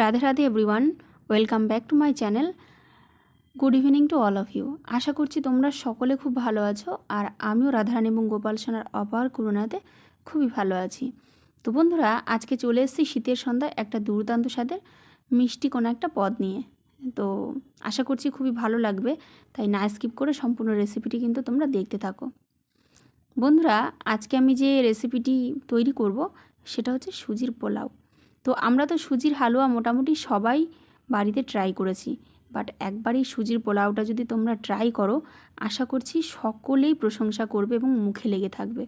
Radhe Radhe everyone welcome back to my channel good evening to all of you আশা করছি তোমরা সকলে খুব ভালো আছো আর আমিও রাধারানী এবং গোপাল সোনার অপার করুণাতে খুবই ভালো আছি। তো বন্ধুরা, আজকে চলে এসেছি শীতের সন্ধ্যায় একটা দুর্দান্ত স্বাদের মিষ্টি কোনো একটা পদ নিয়ে। তো আশা করছি খুবই ভালো লাগবে, তাই না স্কিপ করে সম্পূর্ণ রেসিপিটি কিন্তু তোমরা দেখতে থাকো। বন্ধুরা, আজকে আমি যে রেসিপিটি তৈরি করব, সেটা হচ্ছে সুজির পোলাও। তো আমরা তো সুজির হালুয়া মোটামুটি সবাই বাড়িতে ট্রাই করেছি। বাট একবারই সুজির পোলাওটা যদি তোমরা ট্রাই করো, আশা করছি সকলেই প্রশংসা করবে এবং মুখে লেগে থাকবে।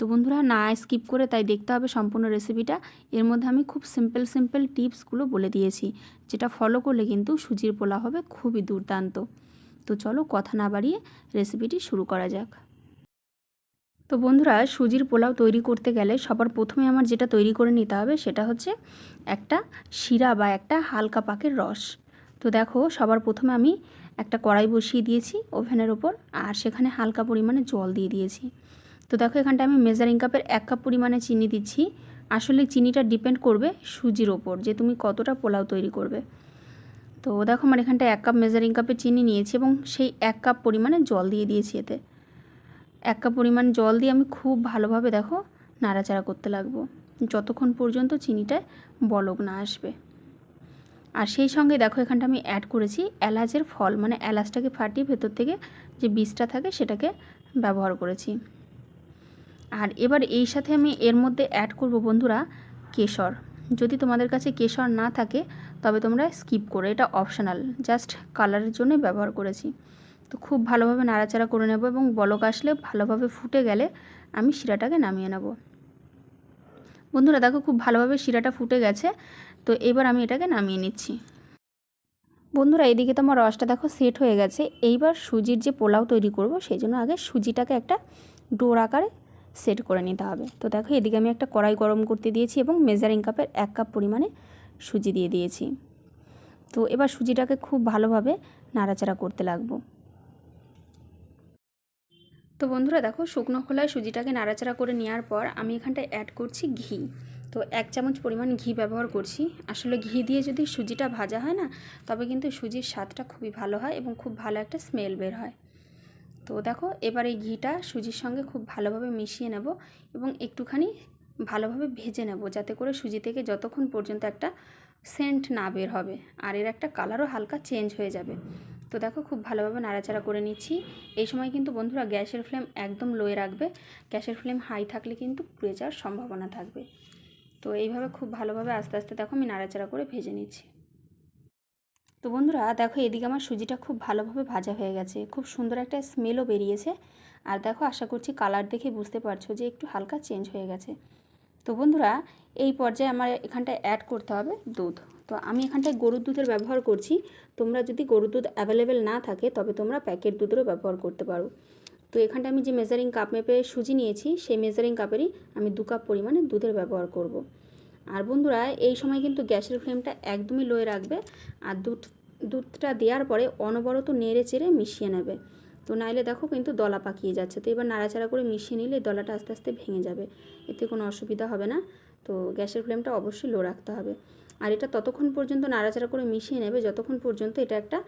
তো বন্ধুরা, না স্কিপ করে তাই দেখতে হবে সম্পূর্ণ রেসিপিটা এর মধ্যে আমি খুব সিম্পল সিম্পল টিপসগুলো বলে দিয়েছি, যেটা ফলো করলে কিন্তু সুজির পোলাও হবে খুবই দুর্দান্ত। তো চলো কথা না বাড়িয়ে রেসিপিটি শুরু করা যাক। তো বন্ধুরা, সুজির পোলাও তৈরি করতে গেলে সবার প্রথমে আমার যেটা তৈরি করে নিতে হবে সেটা হচ্ছে একটা শিরা বা একটা হালকা পাকের রস। তো দেখো, সবার প্রথমে আমি একটা কড়াই বসিয়ে দিয়েছি ওভেনের ওপর আর সেখানে হালকা পরিমাণে জল দিয়ে দিয়েছি। তো দেখো এখানটা আমি মেজারিং কাপের এক কাপ পরিমাণে চিনি দিচ্ছি। আসলে চিনিটা ডিপেন্ড করবে সুজির ওপর যে তুমি কতটা পোলাও তৈরি করবে। তো দেখো, আমার এখানটা এক কাপ মেজারিং কাপের চিনি নিয়েছি এবং সেই এক কাপ পরিমাণে জল দিয়ে দিয়েছি এতে। এক কাপ পরিমাণ জল দিয়ে আমি খুব ভালোভাবে দেখো নাড়াচাড়া করতে লাগবো। যতক্ষণ পর্যন্ত চিনিটায় বলক না আসবে। আর সেই সঙ্গে দেখো এখানটা আমি অ্যাড করেছি এলাচের ফল মানে এলাচটাকে ফাটিয়ে ভেতর থেকে যে বীজটা থাকে সেটাকে ব্যবহার করেছি। আর এবার এই সাথে আমি এর মধ্যে অ্যাড করব বন্ধুরা কেশর। যদি তোমাদের কাছে কেশর না থাকে, তবে তোমরা স্কিপ করো, এটা অপশনাল জাস্ট কালারের জন্যই ব্যবহার করেছি। তো খুব ভালোভাবে নাড়াচাড়া করে নেব এবং বলক আসলে ভালোভাবে ফুটে গেলে আমি শিরাটাকে নামিয়ে নেব। বন্ধুরা দেখো খুব ভালোভাবে শিরাটা ফুটে গেছে, তো এবার আমি এটাকে নামিয়ে নিচ্ছি। বন্ধুরা এদিকে তো আমার রসটা দেখো সেট হয়ে গেছে। এইবার সুজির যে পোলাও তৈরি করব সেই জন্য আগে সুজিটাকে একটা ডোর আকারে সেট করে নিতে হবে। তো দেখো এদিকে আমি একটা কড়াই গরম করতে দিয়েছি এবং মেজারিং কাপের এক কাপ পরিমাণে সুজি দিয়ে দিয়েছি। তো এবার সুজিটাকে খুব ভালোভাবে নাড়াচাড়া করতে লাগবো। তো বন্ধুরা দেখো শুকনো খোলায় সুজিটাকে নাড়াচাড়া করে নেওয়ার পর আমি এখানটায় অ্যাড করছি ঘি। তো এক চামচ পরিমাণ ঘি ব্যবহার করছি। আসলে ঘি দিয়ে যদি সুজিটা ভাজা হয় না, তবে কিন্তু সুজির স্বাদটা খুবই ভালো হয় এবং খুব ভালো একটা স্মেল বের হয়। তো দেখো এবার এই ঘিটা সুজির সঙ্গে খুব ভালোভাবে মিশিয়ে নেব এবং একটুখানি ভালোভাবে ভেজে নেব যাতে করে সুজি থেকে যতক্ষণ পর্যন্ত একটা সেন্ট না বের হবে, আর এর একটা কালারও হালকা চেঞ্জ হয়ে যাবে। তো দেখো খুব ভালোভাবে নাড়াচাড়া করে নিচ্ছি। এই সময় কিন্তু বন্ধুরা গ্যাসের ফ্লেম একদম লোয়ে রাখবে। গ্যাসের ফ্লেম হাই থাকলে কিন্তু পুড়ে যাওয়ার সম্ভাবনা থাকবে। তো এইভাবে খুব ভালোভাবে আস্তে আস্তে দেখো আমি নাড়াচাড়া করে ভেজে নিচ্ছি। তো বন্ধুরা, দেখো এদিকে আমার সুজিটা খুব ভালোভাবে ভাজা হয়ে গেছে। খুব সুন্দর একটা স্মেলও বেরিয়েছে। আর দেখো আশা করছি কালার দেখে বুঝতে পারছ যে একটু হালকা চেঞ্জ হয়ে গেছে। তো বন্ধুরা, এই পর্যায়ে আমার এখানটায় অ্যাড করতে হবে দুধ। তো আমি এখানটায় গরুর দুধের ব্যবহার করছি। তোমরা যদি গরুর দুধ অ্যাভেলেবেল না থাকে, তবে তোমরা প্যাকেট দুধেরও ব্যবহার করতে পারো। তো এখানটা আমি যে মেজারিং কাপ মেপে সুজি নিয়েছি, সেই মেজারিং কাপেরই আমি দু কাপ পরিমাণে দুধের ব্যবহার করব। আর বন্ধুরা, এই সময় কিন্তু গ্যাসের ফ্লেমটা একদমই লোয়ে রাখবে। আর দুধ, দুধটা দেওয়ার পরে অনবরত নেড়ে চেড়ে মিশিয়ে নেবে। তো নাইলে দেখো কিন্তু দলা পাকিয়ে যাচ্ছে। তো এবার নাড়াচাড়া করে মিশিয়ে নিলে দলাটা আস্তে আস্তে ভেঙে যাবে। এতে কোনো অসুবিধা হবে না। তো গ্যাসের ফ্লেমটা অবশ্যই লো রাখতে হবে। আর এটা ততক্ষণ পর্যন্ত নাড়াচাড়া করে মিশিয়ে নেবে, যতক্ষণ পর্যন্ত এটা একটা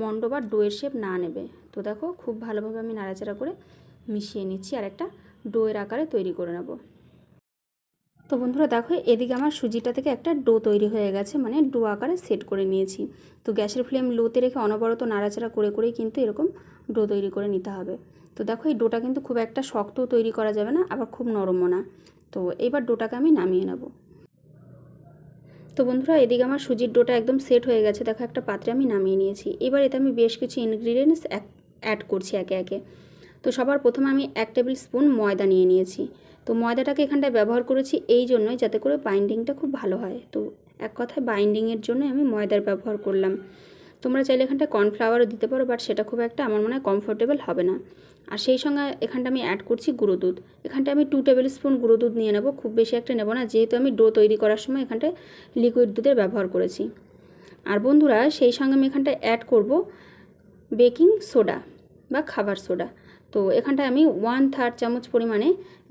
মন্ড বা ডোয়ের শেপ না নেবে। তো দেখো, খুব ভালোভাবে আমি নাড়াচাড়া করে মিশিয়ে নিচ্ছি আর একটা ডোয়ের আকারে তৈরি করে নেব। তো বন্ধুরা, দেখো, এদিকে আমার সুজিটা থেকে একটা ডো তৈরি হয়ে গেছে মানে ডো আকারে সেট করে নিয়েছি। তো গ্যাসের ফ্লেম লোতে রেখে অনবরত নাড়াচাড়া করে করেই কিন্তু এরকম ডো তৈরি করে নিতে হবে। তো দেখো, এই ডোটা কিন্তু খুব একটা শক্তও তৈরি করা যাবে না, আবার খুব নরমও না। তো এইবার ডোটাকে আমি নামিয়ে নেব। তো বন্ধুরা, এদিকে আমার সুজির ডোটা একদম সেট হয়ে গেছে। দেখো, একটা পাত্রে আমি নামিয়ে নিয়েছি। এবার এতে আমি বেশ কিছু ইনগ্রিডিয়েন্টস অ্যাড করছি একে একে। তো সবার প্রথমে আমি এক টেবিল স্পুন ময়দা নিয়ে নিয়েছি। তো ময়দাটাকে এখানটায় ব্যবহার করেছি এই জন্যই যাতে করে বাইন্ডিংটা খুব ভালো হয়। তো এক কথায় বাইন্ডিংয়ের জন্য আমি ময়দার ব্যবহার করলাম। তোমরা চাইলে এখানটায় কর্নফ্লাওয়ারও দিতে পারো বাট সেটা খুব একটা আমার মনে হয় কমফোর্টেবল হবে না। আর সেই সঙ্গে এখানটা আমি অ্যাড করছি গুঁড়ো দুধ। এখানটা আমি টু টেবিল স্পুন গুঁড়ো দুধ নিয়ে নেব, খুব বেশি একটা নেব না, যেহেতু আমি ডো তৈরি করার সময় এখানটায় লিকুইড দুধের ব্যবহার করেছি। আর বন্ধুরা, সেই সঙ্গে আমি এখানটায় অ্যাড করব বেকিং সোডা বা খাবার সোডা তো এখানটায় আমি ওয়ান থার্ড চামচ পরিমাণে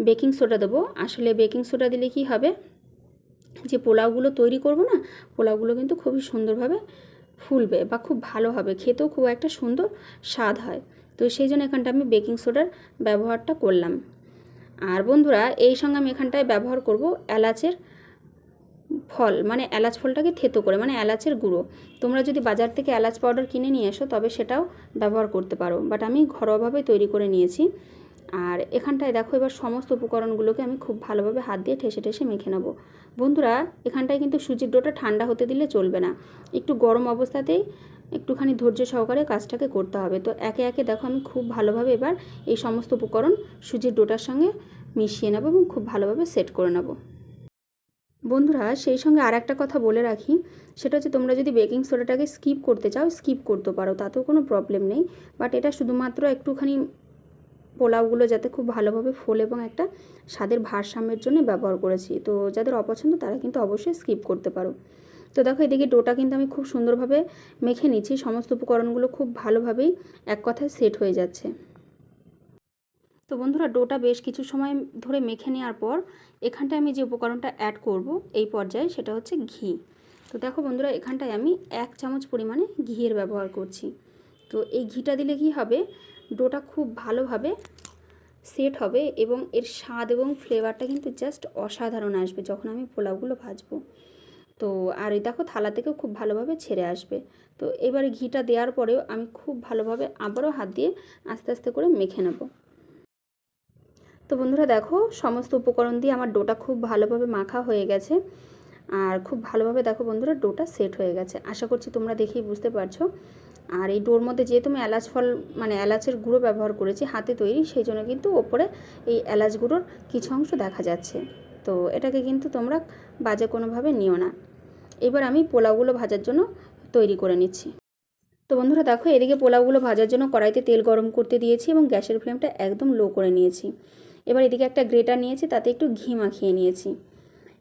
বেকিং সোডা দেবো। আসলে বেকিং সোডা দিলে কি হবে? যে পোলাওগুলো তৈরি করব না, পোলাওগুলো কিন্তু খুবই সুন্দরভাবে ফুলবে বা খুব ভালো হবে, খেতেও খুব একটা সুন্দর স্বাদ হয়। তো সেই জন্য এখানটা আমি বেকিং সোডার ব্যবহারটা করলাম। আর বন্ধুরা, এই সঙ্গে আমি এখানটায় ব্যবহার করব এলাচের ফল মানে এলাচ ফলটাকে থেতো করে মানে এলাচের গুঁড়ো। তোমরা যদি বাজার থেকে এলাচ পাউডার কিনে নিয়ে এসো, তবে সেটাও ব্যবহার করতে পারো। বাট আমি ঘরোয়াভাবে তৈরি করে নিয়েছি। আর এখানটায় দেখো এবার সমস্ত উপকরণগুলোকে আমি খুব ভালোভাবে হাত দিয়ে ঠেসে ঠেসে মেখে নেব। বন্ধুরা, এখানটায় কিন্তু সুজির ডোটা ঠান্ডা হতে দিলে চলবে না। একটু গরম অবস্থাতেই একটুখানি ধৈর্য সহকারে কাজটাকে করতে হবে। তো একে একে দেখো আমি খুব ভালোভাবে এবার এই সমস্ত উপকরণ সুজির ডোটার সঙ্গে মিশিয়ে নেব এবং খুব ভালোভাবে সেট করে নেব। বন্ধুরা, সেই সঙ্গে আর একটা কথা বলে রাখি, সেটা হচ্ছে তোমরা যদি বেকিং সোডাটাকে স্কিপ করতে চাও, স্কিপ করতে পারো, তাতেও কোনো প্রবলেম নেই। বাট এটা শুধুমাত্র একটুখানি পোলাওগুলো যাতে খুব ভালোভাবে ফোল এবং একটা স্বাদের ভারসাম্যের জন্য ব্যবহার করেছি। তো যাদের অপছন্দ তারা কিন্তু অবশ্যই স্কিপ করতে পারো। তো দেখো এদিকে ডোটা কিন্তু আমি খুব সুন্দরভাবে মেখে নিচ্ছি। সমস্ত উপকরণগুলো খুব ভালোভাবেই এক কথায় সেট হয়ে যাচ্ছে। তো বন্ধুরা, ডোটা বেশ কিছু সময় ধরে মেখে নেওয়ার পর এখানটায় আমি যে উপকরণটা অ্যাড করব এই পর্যায়ে সেটা হচ্ছে ঘি। তো দেখো বন্ধুরা, এখানটায় আমি এক চামচ পরিমাণে ঘিয়ের ব্যবহার করছি। তো এই ঘিটা দিলে কি হবে? ডোটা খুব ভালোভাবে সেট হবে এবং এর স্বাদ এবং ফ্লেভারটা কিন্তু জাস্ট অসাধারণ আসবে যখন আমি পোলাওগুলো ভাজবো। তো আর এই দেখো থালা থেকেও খুব ভালোভাবে ছেড়ে আসবে। তো এবারে ঘিটা দেওয়ার পরেও আমি খুব ভালোভাবে আবারও হাত দিয়ে আস্তে আস্তে করে মেখে নেব। তো বন্ধুরা দেখো সমস্ত উপকরণ দিয়ে আমার ডোটা খুব ভালোভাবে মাখা হয়ে গেছে। আর খুব ভালোভাবে দেখো বন্ধুরা ডোটা সেট হয়ে গেছে। আশা করছি তোমরা দেখেই বুঝতে পারছ। আর এই ডোর মধ্যে যেহেতু আমি এলাচ ফল মানে এলাচের গুঁড়ো ব্যবহার করেছি হাতে তৈরি, সেই জন্য কিন্তু ওপরে এই এলাচ গুঁড়োর কিছু অংশ দেখা যাচ্ছে। তো এটাকে কিন্তু তোমরা বাজে কোনোভাবে নিও না। এবার আমি পোলাওগুলো ভাজার জন্য তৈরি করে নিচ্ছি। তো বন্ধুরা দেখো, এদিকে পোলাওগুলো ভাজার জন্য কড়াইতে তেল গরম করতে দিয়েছি এবং গ্যাসের ফ্লেমটা একদম লো করে নিয়েছি। এবার এদিকে একটা গ্রেটার নিয়েছি, তাতে একটু ঘি মাখিয়ে নিয়েছি।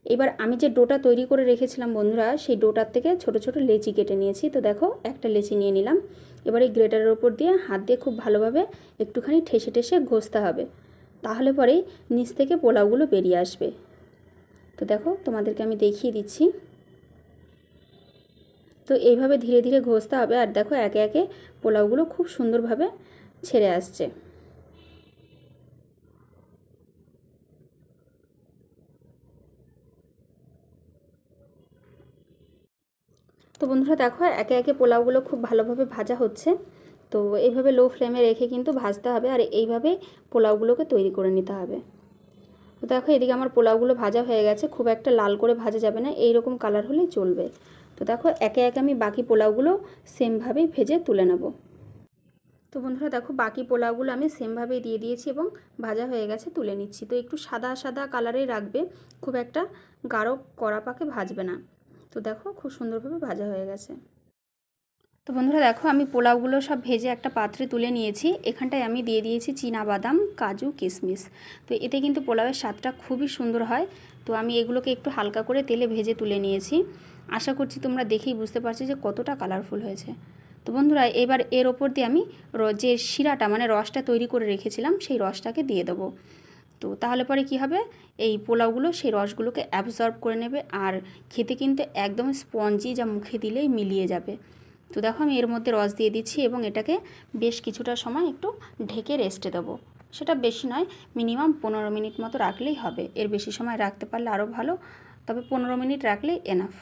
এবার আমি যে ডোটা তৈরি করে রেখেছিলাম বন্ধুরা, সেই ডোটার থেকে ছোট ছোট লেচি কেটে নিয়েছি। তো দেখো, একটা লেচি নিয়ে নিলাম। এবার এই গ্রেটারের ওপর দিয়ে হাত দিয়ে খুব ভালোভাবে একটুখানি ঠেসে ঠেসে ঘষতে হবে। তাহলে পরেই নিচ থেকে পোলাওগুলো বেরিয়ে আসবে। তো দেখো, তোমাদেরকে আমি দেখিয়ে দিচ্ছি। তো এইভাবে ধীরে ধীরে ঘষতে হবে। আর দেখো, একে একে পোলাওগুলো খুব সুন্দরভাবে ছেড়ে আসছে। তো বন্ধুরা দেখো, একে একে পোলাওগুলো খুব ভালোভাবে ভাজা হচ্ছে। তো এইভাবে লো ফ্লেমে রেখে কিন্তু ভাজতে হবে আর এইভাবে পোলাওগুলোকে তৈরি করে নিতে হবে। তো দেখো, এদিকে আমার পোলাওগুলো ভাজা হয়ে গেছে, খুব একটা লাল করে ভাজা যাবে না এই রকম কালার হলেই চলবে। তো দেখো, একে একে আমি বাকি পোলাওগুলো সেমভাবেই ভেজে তুলে নেব। তো বন্ধুরা দেখো, বাকি পোলাওগুলো আমি সেমভাবেই দিয়ে দিয়েছি এবং ভাজা হয়ে গেছে, তুলে নিচ্ছি। তো একটু সাদা সাদা কালারেই রাখবে, খুব একটা গাঢ় কড়া পাকে ভাজবে না। তো দেখো খুব সুন্দরভাবে ভাজা হয়ে গেছে। তো বন্ধুরা দেখো আমি পোলাওগুলো সব ভেজে একটা পাত্রে তুলে নিয়েছি। এখানটায় আমি দিয়ে দিয়েছি বাদাম, কাজু কিশমিশ তো এতে কিন্তু পোলাওয়ের স্বাদটা খুবই সুন্দর হয়। তো আমি এগুলোকে একটু হালকা করে তেলে ভেজে তুলে নিয়েছি। আশা করছি তোমরা দেখেই বুঝতে পারছ যে কতটা কালারফুল হয়েছে। তো বন্ধুরা এবার এর ওপর দিয়ে আমি যে শিরাটা মানে রসটা তৈরি করে রেখেছিলাম, সেই রসটাকে দিয়ে দেবো। তো তাহলে পরে কি হবে? এই পোলাওগুলো সেই রসগুলোকে অ্যাবজর্ব করে নেবে আর খেতে কিন্তু একদম স্পঞ্জি যা মুখে দিলেই মিলিয়ে যাবে। তো দেখো আমি এর মধ্যে রস দিয়ে দিচ্ছি এবং এটাকে বেশ কিছুটা সময় একটু ঢেকে রেস্টে দেবো। সেটা বেশি নয় মিনিমাম পনেরো মিনিট মতো রাখলেই হবে। এর বেশি সময় রাখতে পারলে আরও ভালো, তবে পনেরো মিনিট রাখলেই এনাফ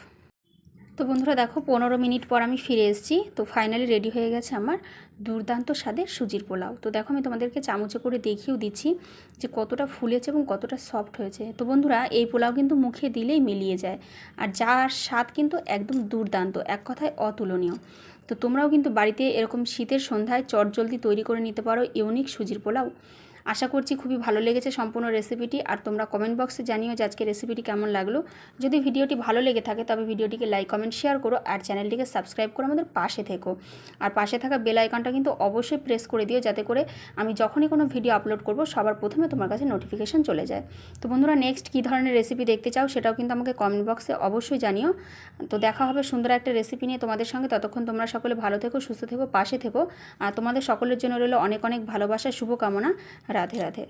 তো বন্ধুরা দেখো, পনেরো মিনিট পর আমি ফিরে এসেছি। তো ফাইনালি রেডি হয়ে গেছে আমার দুর্দান্ত স্বাদের সুজির পোলাও। তো দেখো, আমি তোমাদেরকে চামচে করে দেখিয়েও দিচ্ছি যে কতটা ফুলেছে এবং কতটা সফট হয়েছে। তো বন্ধুরা, এই পোলাও কিন্তু মুখে দিলেই মিলিয়ে যায়। আর যার স্বাদ কিন্তু একদম দুর্দান্ত, এক কথায় অতুলনীয়। তো তোমরাও কিন্তু বাড়িতে এরকম শীতের সন্ধ্যায় চটজলদি তৈরি করে নিতে পারো ইউনিক সুজির পোলাও। আশা করছি খুবই ভালো লেগেছে সম্পূর্ণ রেসিপিটি আর তোমরা কমেন্ট বক্সে জানিও যে আজকে রেসিপিটি কেমন লাগল। যদি ভিডিওটি ভালো লেগে থাকে, তবে ভিডিওটিকে লাইক কমেন্ট শেয়ার করো আর চ্যানেলটিকে সাবস্ক্রাইব করে আমাদের পাশে থেকো। আর পাশে থাকা বেল আইকনটা কিন্তু অবশ্যই প্রেস করে দিও যাতে করে আমি যখনই কোনো ভিডিও আপলোড করব, সবার প্রথমে তোমার কাছে নোটিফিকেশান চলে যায়। তো বন্ধুরা নেক্সট কী ধরনের রেসিপি দেখতে চাও সেটাও কিন্তু আমাকে কমেন্ট বক্সে অবশ্যই জানিও। তো দেখা হবে সুন্দর একটা রেসিপি নিয়ে তোমাদের সঙ্গে। ততক্ষণ তোমরা সকলে ভালো থেকো, সুস্থ থেকো, পাশে থেকো। আর তোমাদের সকলের জন্য রইল অনেক অনেক ভালোবাসা, শুভকামনা। রাধে রাধে।